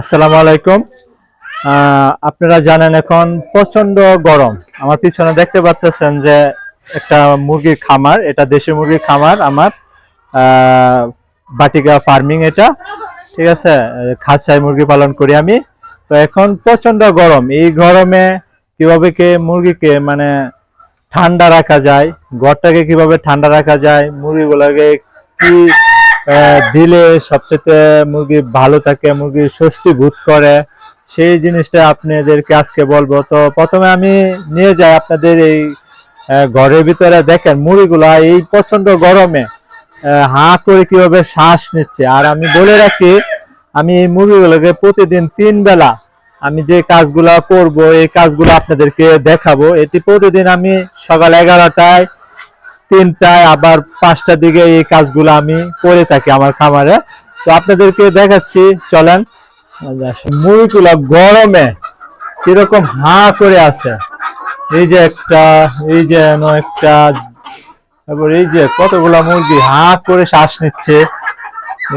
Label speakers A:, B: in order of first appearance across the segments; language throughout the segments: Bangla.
A: আসসালামু আলাইকুম। আপনারা জানেন এখন প্রচণ্ড গরম। আমার পিছনে দেখতে পাচ্ছেন যে একটা মুরগির খামার, এটা দেশি মুরগির খামার আমার। বাটিকা ফার্মিং এটা, ঠিক আছে? খাঁচায় মুরগি পালন করি আমি। তো এখন প্রচণ্ড গরম। এই গরমে কীভাবে কে মুরগিকে মানে ঠান্ডা রাখা যায় ঘরটাকে কীভাবে ঠান্ডা রাখা যায়, মুরগিগুলোকে কি দিলে সবচেয়ে মুরগি ভালো থাকে, মুরগি স্বস্তি বোধ করে। সেই জিনিসটা আপনাদেরকে আজকে বলব। তো প্রথমে আমি নিয়ে যাই আপনাদের এই ঘরের ভিতরে দেখেন মুরগিগুলা এই প্রচণ্ড গরমে হাঁ করে কীভাবে শ্বাস নিচ্ছে। আর আমি বলে রাখি, আমি এই মুরগিগুলোকে প্রতিদিন তিন বেলা আমি যে কাজগুলো করব, এই কাজগুলো আপনাদেরকে দেখাবো। এটি প্রতিদিন আমি সকাল এগারোটায় তিনটায় আবার পাঁচটার দিকে এই কাজগুলো আমি করে থাকি আমার খামারে। তো আপনাদেরকে দেখাচ্ছি, চলেন। মুরগিগুলো গরমে কীরকম হা করে আছে। এই যে একটা, এই যে একটা, তারপর এই যে কতগুলা মুরগি হা করে শ্বাস নিচ্ছে।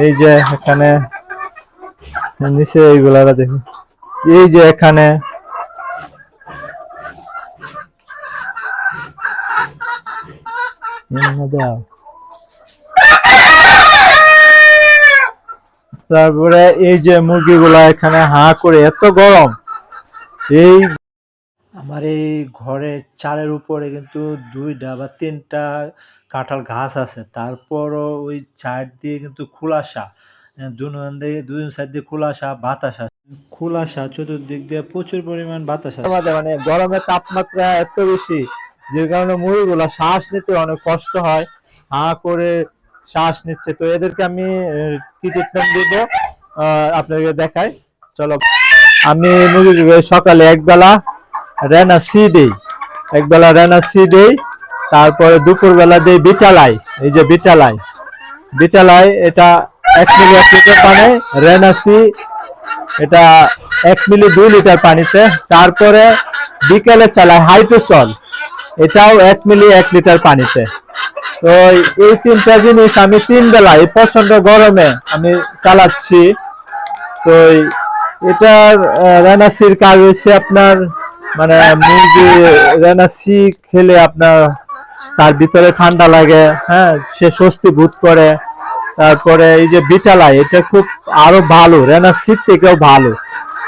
A: এই যে এখানে, নিচে এইগুলা দেখুন। এই যে এখানে তারপরে এই যে মুরগিগুলা এখানে হা করে এত গরম। এই আমার এই ঘরের চালের উপরে কিন্তু দুইটা বা তিনটা কাঁঠাল ঘাস আছে। তারপরও ওই সাইড দিয়ে কিন্তু কুলাসা দুই দিকে দুই সাইড দিয়ে কুলাসা বাতাস কুলাসা চতুর্দিক দিয়ে প্রচুর পরিমাণ বাতাস মানে গরমের তাপমাত্রা এত বেশি যে কারণে মুরগিগুলা শ্বাস নিতে অনেক কষ্ট হয়, হা করে শ্বাস নিচ্ছে। তো এদেরকে আমি কি ট্রিটমেন্ট দিব? আপনাদেরকে দেখাই। চলো। আমি মুরগিকে সকালে একবেলা রেনা সি দেই। একবেলা রেনা সি দেই, তারপরে দুপুরবেলা দেই বিটালাই। এই যে বিটালাই। বিটালাই, এটা এক মিলি এক লিটার পানি, রেনা সি, এটা এক মিলি দুই লিটার পানিতে। তারপরে বিকেলে চালাই হাইড্রোসল। এটাও এক মিলি, এক লিটার পানিতে। তো এই তিনটা জিনিস আমি তিন বেলা এই প্রচণ্ড গরমে আমি চালাচ্ছি। তো এটার রানাসির কাজ হচ্ছে আপনার মানে মুরগি রানাসি খেলে আপনার তার ভিতরে ঠান্ডা লাগে হ্যাঁ সে স্বস্তি বোধ করে। তারপরে এই যে বিটালাই, এটা খুব আরও ভালো, রেনাসির থেকেও ভালো।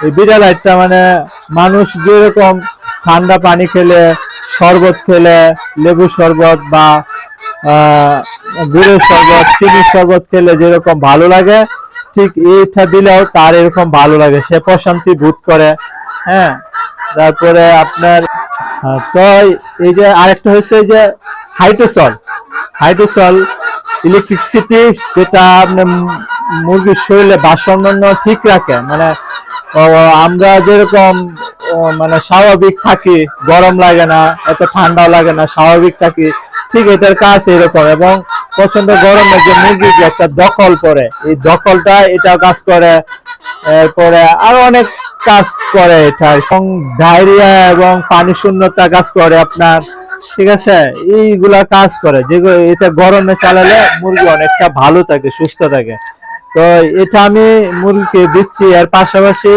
A: এই বিটালাইটটা মানে মানুষ যেরকম ঠান্ডা পানি খেলে শরবত খেলে লেবু শরবত বা গুড়ের শরবত, চিনির শরবত খেলে যেরকম ভালো লাগে, ঠিক এইটা দিলেও তার এরকম ভালো লাগে। সে প্রশান্তি বোধ করে হ্যাঁ? তারপরে আপনার তো এই যে আরেকটা এই যে হাইড্রোসল। হাইড্রোসল ইলেকট্রিসিটি যেটা আপনার মুরগির শরীরে ভারসাম্য ঠিক রাখে মানে আমরা যেরকম মানে স্বাভাবিক থাকি, গরম লাগে না, এত ঠান্ডাও লাগে না, স্বাভাবিক থাকি, ঠিক এটার কাজ এরকম। এবং প্রচণ্ড গরমে যে মুরগি যে একটা দখল করে এই দখলটা, এটা কাজ করে, এরপরে আরও অনেক কাজ করে এটা। এবং ডায়রিয়া এবং পানি শূন্যতা কাজ করে আপনার, ঠিক আছে? এইগুলা কাজ করে, যেগুলো, এটা গরমে চালালে মুরগি অনেকটা ভালো থাকে, সুস্থ থাকে। তো এটা আমি মুরগিকে দিচ্ছি, আর পাশাপাশি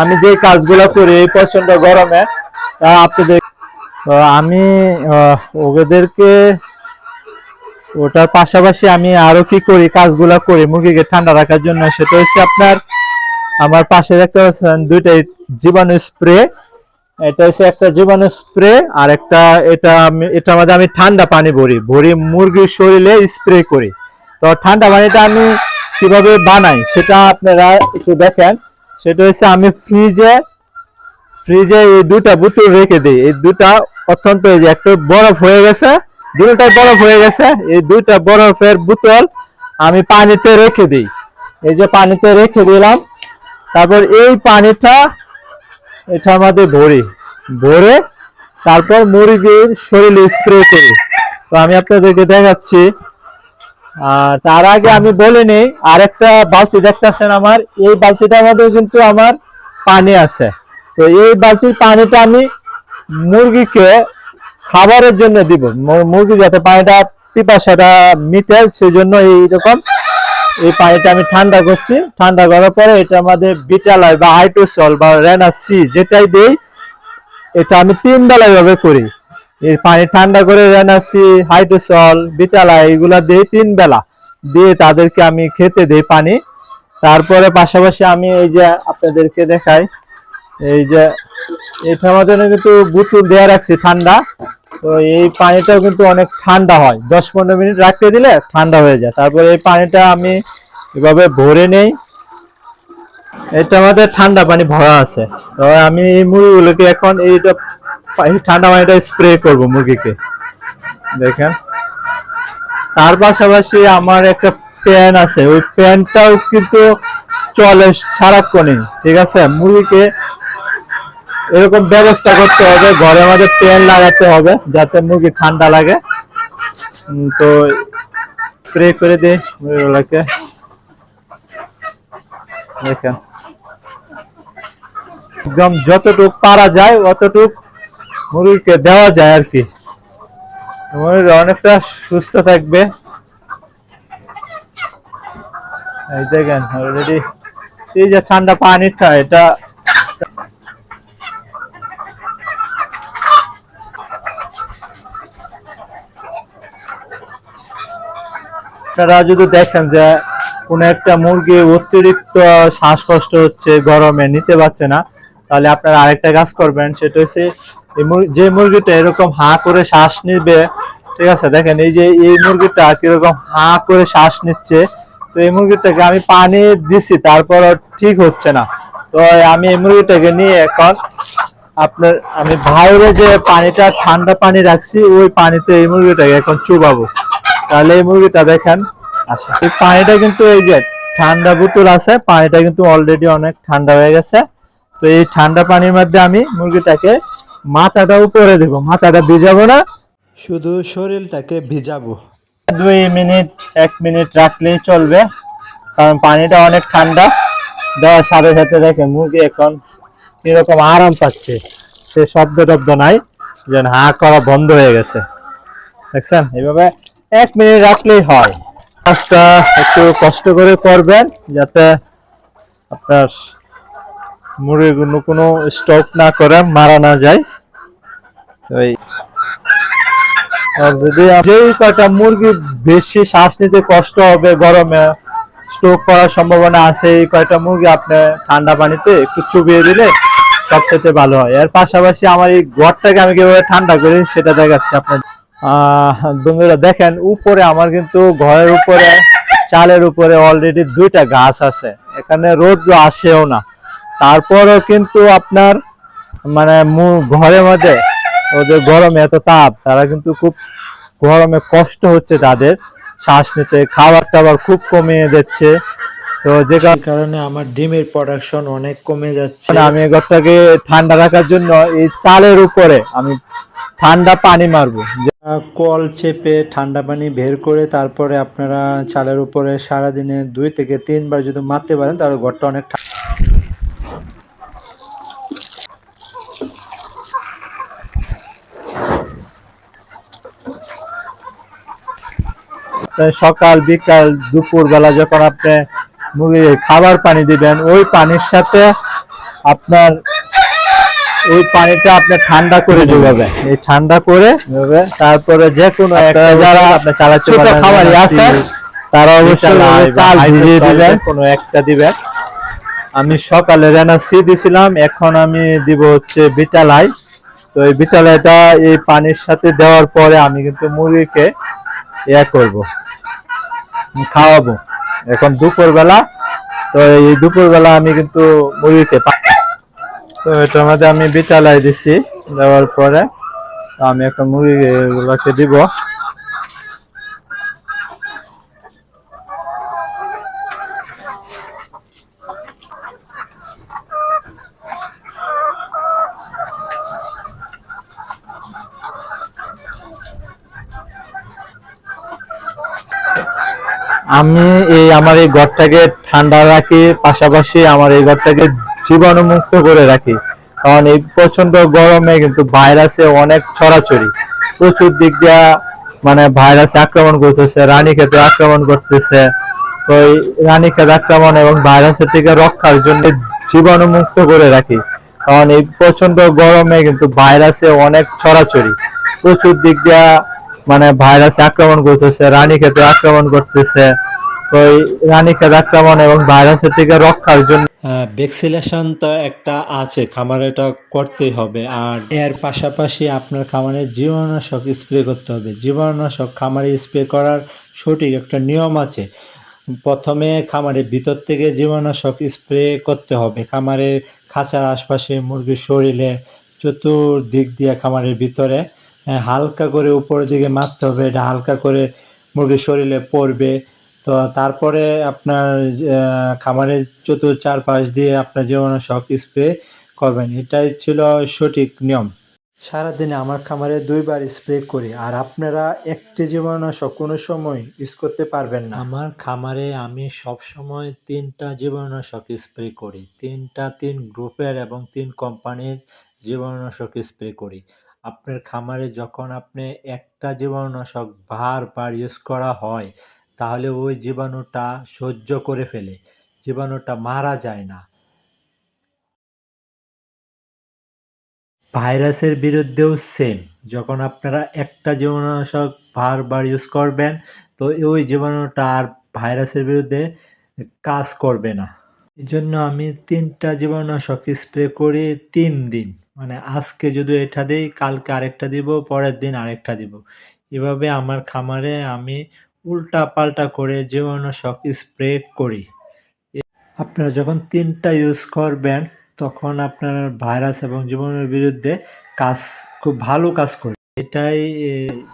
A: আমি যে কাজগুলো করি এই প্রচণ্ড গরমে আপনাদের তো আমি ওদেরকে ওটার পাশাপাশি আমি আরও কি করি, কাজগুলো করি মুরগিকে ঠান্ডা রাখার জন্য। সেটা হচ্ছে আপনার, আমার পাশে দেখতে পাচ্ছেন দুইটা জীবাণু স্প্রে। এটা হচ্ছে একটা জীবাণু স্প্রে, আর একটা এটা এটা মধ্যে আমি ঠান্ডা পানি ভরি। ভরি মুরগির শরীরে স্প্রে করি। তো ঠান্ডা পানিটা আমি কীভাবে বানাই সেটা আপনারা একটু দেখেন। সেটা হচ্ছে আমি ফ্রিজে ফ্রিজে এই দুটা বোতল রেখে দিই। এই দুটা অত্যন্ত একটা বরফ হয়ে গেছে। দুটা বরফ হয়ে গেছে। এই দুইটা বরফের বোতল আমি পানিতে রেখে দিই। এই যে পানিতে রেখে দিলাম। তারপর এই পানিটা এটা আমাদের ভরি। ভরে তারপর মুরগির শরীরে স্প্রে করি। তো আমি আপনাদেরকে দেখাচ্ছি। আর তার আগে আমি বলে নেই, আরেকটা বালতি দেখতেছেন আমার, এই বালতিটার মধ্যে কিন্তু আমার পানি আছে। তো এই বালতির পানিটা আমি মুরগিকে খাবারের জন্য দিব। মুরগি যাতে পানিটা পিপাসাটা মিটে সেই জন্য এইরকম এই পানিটা আমি ঠান্ডা করছি। ঠান্ডা করার পরে এটা আমাদের বিটালয় বা হাইড্রোসল বা রেনা সি যেটাই দেই, এটা আমি তিন বেলা এভাবে করি। এই পানি ঠান্ডা করে রেনাসি হাইড্রোসল বিটালা এগুলা দিই তিন বেলা। দিয়ে তাদেরকে আমি খেতে দেই পানি। তারপরে পাশাপাশি আমি এই যে আপনাদেরকে দেখাই, এই যে এটা মধ্যে কিন্তু বোতল দেওয়া রাখছি ঠান্ডা। তো এই পানিটাও কিন্তু অনেক ঠান্ডা হয়। দশ পনেরো মিনিট রাখতে দিলে ঠান্ডা হয়ে যায়। তারপরে এই পানিটা আমি এভাবে ভরে নেই। এটা আমাদের ঠান্ডা পানি ভরা আছে। তো আমি এই মুরগিগুলোকে এখন এইটা এই ঠান্ডা পানিটা স্প্রে করব মুরগিকে। দেখেন। তার পাশাপাশি আমার একটা প্যান আছে। ওই প্যানটাও কিন্তু চলে সারাক্ষণই, ঠিক আছে? মুরগিকে এরকম ব্যবস্থা করতে হবে, ঘরে আমাদের প্যান লাগাতে হবে, যাতে মুরগি ঠান্ডা লাগে। তো স্প্রে করে দিই মুরগিগুলোকে। দেখেন। একদম যতটুক পারা যায়, অতটুক মুরগিকে দেওয়া যায় আর কি। মুরগি অনেকটা সুস্থ থাকবে। এই দেখেন অলরেডি এই যে ঠান্ডা পানিটা এটা আপনারা যদি দেখেন যে কোনো একটা মুরগি অতিরিক্ত শ্বাসকষ্ট হচ্ছে, গরমে নিতে পারছে না, তাহলে আপনারা আরেকটা কাজ করবেন, সেটা হচ্ছে যে মুরগিটা এরকম হাঁ করে শ্বাস নিবে, ঠিক আছে? দেখেন, এই যে, এই মুরগিটা কীরকম হাঁ করে শ্বাস নিচ্ছে, তো এই মুরগিটাকে আমি পানি দিছি, তারপর ঠিক হচ্ছে না। তো আমি এই মুরগিটাকে নিয়ে এখন আপনার, আমি বাইরে যে পানিটা, ঠান্ডা পানি রাখছি, ওই পানিতে এই মুরগিটাকে এখন চুবাবো। তাহলে এই মুরগিটা দেখেন আচ্ছা এই পানিটা কিন্তু এই যে ঠান্ডা বোতল আছে, পানিটা কিন্তু অলরেডি অনেক ঠান্ডা হয়ে গেছে। তো এই ঠান্ডা পানির মধ্যে আমি মুরগিটাকে মাথাটা উপরে দেবো মাথাটা ভিজাবো না। শুধু শরীরটাকে ভিজাবো। দুই মিনিট এক মিনিট রাখলেই চলবে কারণ পানিটা অনেক ঠান্ডা। দেওয়ার সাথে সাথে দেখে মুরগি এখন এরকম আরাম পাচ্ছে। সে শব্দ টব্দ নাই যেন হা করা বন্ধ হয়ে গেছে। দেখছেন? এইভাবে এক মিনিট রাখলেই হয়। কাজটা একটু কষ্ট করে করবেন যাতে আপনার মুরগিগুলো কোনো স্টক না করে, মারা না যায়। তো যদি যেই কয়টা মুরগি বেশি শ্বাস নিতে কষ্ট হবে, গরমে স্ট্রোক করার সম্ভাবনা আছে, এই কয়টা মুরগি আপনি ঠান্ডা পানিতে একটু চুবিয়ে দিলে সব সবচেয়ে ভালো হয়। এর পাশাপাশি আমার এই ঘরটাকে আমি কীভাবে ঠান্ডা করি সেটা দেখাচ্ছি আপনার বন্ধুরা, দেখেন, উপরে আমার কিন্তু ঘরের উপরে, চালের উপরে অলরেডি দুইটা গাছ আছে। এখানে রোদ আসেও না। তারপরও কিন্তু আপনার মানে ঘরের মধ্যে ওদের গরমে এত তাপ তারা কিন্তু খুব গরমে কষ্ট হচ্ছে তাদের। শ্বাস নিতে খাবার টাবার খুব কমিয়ে দিচ্ছে। তো যে
B: কারণে আমার ডিমের প্রোডাকশন অনেক কমে যাচ্ছে।
A: মানে আমি ঘরটাকে ঠান্ডা রাখার জন্য এই চালের উপরে আমি ঠান্ডা পানি মারবো। যে-
B: কল চেপে ঠান্ডা পানি বের করে তারপরে আপনারা চালের উপরে সারাদিনে দুই থেকে তিনবার যদি মারতে পারেন তাহলে ঘরটা অনেক
A: সকাল বিকাল দুপুর বেলা যখন আপনি মুরগি খাবার পানি দিবেন ওই পানির সাথে আপনার ওই পানিটা আপনি ঠান্ডা করে যোগাবেন। এই ঠান্ডা করে তারপরে যে কোনো একটা যারা আপনি চালাতে পারেন
B: খামারি আছে,
A: তারা অবশ্যই চাল ভিজিয়ে দিবেন। কোনো একটা দিবেন। আমি সকালে রানা সি দিছিলাম এখন আমি দিব হচ্ছে বিটালাই। তো এই বিটালাইটা এই পানির সাথে দেওয়ার পরে আমি কিন্তু মুরগিকে ইয়া করব। খাওয়াবো। এখন দুপুর বেলা তো এই দুপুর বেলা আমি কিন্তু পা- তো এটার মধ্যে আমি বিটালাই দিছি, দেওয়ার পরে আমি আমি এখন মুরগিগুলোকে দিব। আমি এই আমার এই ঘরটাকে ঠান্ডা রাখি, পাশাপাশি আমার এই ঘরটাকে জীবাণুমুক্ত করে রাখি। কারণ এই প্রচণ্ড গরমে কিন্তু ভাইরাসে অনেক ছড়াছড়ি। প্রচুর দিক দিয়া মানে ভাইরাসে আক্রমণ করতেছে, রানী খেতে আক্রমণ করতেছে। তো
B: ওই রানীক্ষেত আক্রমণ এবং ভাইরাসের থেকে রক্ষার জন্য জীবাণুমুক্ত করে রাখি। কারণ এই প্রচণ্ড গরমে কিন্তু ভাইরাসে অনেক ছড়াছড়ি। প্রচুর দিক দিয়া মানে ভাইরাস আক্রমণ করতেছে রানীক্ষেতে আক্রমণ করতেছে। ওই রানীক্ষেত আক্রমণ এবং ভাইরাসের থেকে রক্ষার জন্য ভ্যাকসিনেশন তো একটা আছে, খামারে এটা হবে। আর এর পাশাপাশি আপনার খামারে জীবাণুনাশক স্প্রে করতে হবে। জীবাণুনাশক খামারে স্প্রে করার সঠিক একটা নিয়ম আছে। প্রথমে খামারের ভিতর থেকে জীবাণুনাশক স্প্রে করতে হবে। খামারের খাঁচার আশপাশে মুরগির শরীরে চতুর্দিক দিয়ে খামারের ভিতরে। হালকা করে উপরের দিকে মারতে হবে। এটা হালকা করে মুরগির শরীরে পড়বে। তো তারপরে আপনার খামারের চতুর চারপাশ দিয়ে আপনার জীবাণুনাশক স্প্রে করবেন। এটাই ছিল সঠিক নিয়ম। সারাদিনে আমার খামারে দুইবার স্প্রে করি, আর আপনারা একটি জীবাণুনাশক কোনো সময় ইউজ করতে পারবেন না। আমার খামারে আমি সব সময় তিনটা জীবাণুনাশক স্প্রে করি। তিনটা তিন গ্রুপের এবং তিন কোম্পানির জীবাণুনাশক স্প্রে করি। আপনার খামারে যখন আপনি একটা জীবাণুনাশক বারবার ইউজ করা হয়, তাহলে ওই জীবাণুটা সহ্য করে ফেলে, জীবাণুটা মারা যায় না। ভাইরাসের বিরুদ্ধেও সেম যখন আপনারা একটা জীবাণুনাশক বারবার ইউজ করবেন, তো ওই জীবাণুটা আর ভাইরাসের বিরুদ্ধে কাজ করবে না। এই জন্য আমি তিনটা জীবাণুনাশক স্প্রে করি তিন দিন। মানে আজকে যদি এটা দিই, কালকে আরেকটা দিব, পরের দিন আরেকটা দিব। এভাবে আমার খামারে আমি উল্টা পাল্টা করে জীবাণুনাশক স্প্রে করি। আপনারা যখন তিনটা ইউজ করবেন, তখন আপনার ভাইরাস এবং জীবাণুর বিরুদ্ধে কাজ খুব ভালো কাজ করে এটাই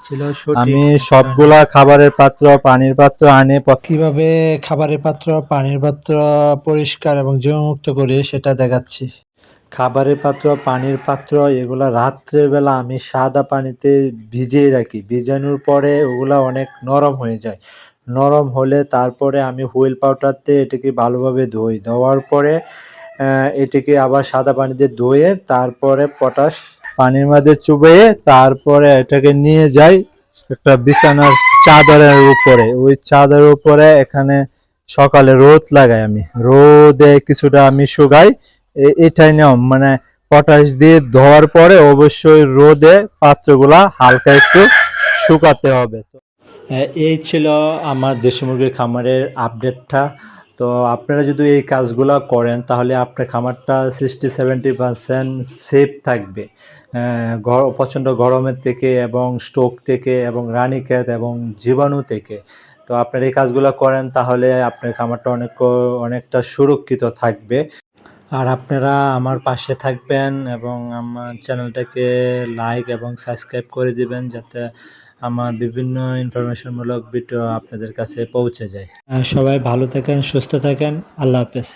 B: ছিল
A: আমি সবগুলা খাবারের পাত্র পানির পাত্র আনে
B: কীভাবে খাবারের পাত্র পানির পাত্র পরিষ্কার এবং জীবাণুমুক্ত করে সেটা দেখাচ্ছি। খাবারের পাত্র পানির পাত্র এগুলা রাত্রেবেলা আমি সাদা পানিতে ভিজিয়ে রাখি। ভিজানোর পরে ওগুলা অনেক নরম হয়ে যায়। নরম হলে তারপরে আমি হুইল পাউডারতে এটাকে ভালোভাবে ধুই। ধোয়ার পরে এটাকে আবার সাদা পানিতে ধুয়ে তারপরে পটাশ
A: পানির মধ্যে চুবিয়ে তারপরে এটাকে নিয়ে যাই একটা বিছানার চাদরের উপরে। ওই চাদরের উপরে এখানে সকালে রোদ লাগাই আমি। রোদে কিছুটা আমি শুকাই। এটাই নিয়ম। মানে পটাশ দিয়ে ধোয়ার পরে অবশ্যই রোদে পাত্রগুলা হালকা একটু শুকাতে হবে।
B: এই ছিল আমার দেশি মুরগির খামারের আপডেটটা তো আপনারা যদি এই কাজগুলো করেন, তাহলে আপনার খামারটা সিক্সটি সেভেন্টি পার্সেন্ট সেফ থাকবে। গর- প্রচণ্ড গরমের থেকে এবং স্ট্রোক থেকে এবং রানীক্ষেত এবং জীবাণু থেকে। তো আপনারা এই কাজগুলো করেন, তাহলে আপনার খামারটা অনেক, অনেকটা সুরক্ষিত থাকবে। আর আপনারা আমার পাশে থাকবেন এবং আমার চ্যানেলটাকে লাইক এবং সাবস্ক্রাইব করে দিবেন, যাতে আমার বিভিন্ন ইনফরমেশনমূলক ভিডিও আপনাদের কাছে পৌঁছে যায়। সবাই ভালো থাকেন, সুস্থ থাকেন। আল্লাহ হাফেজ।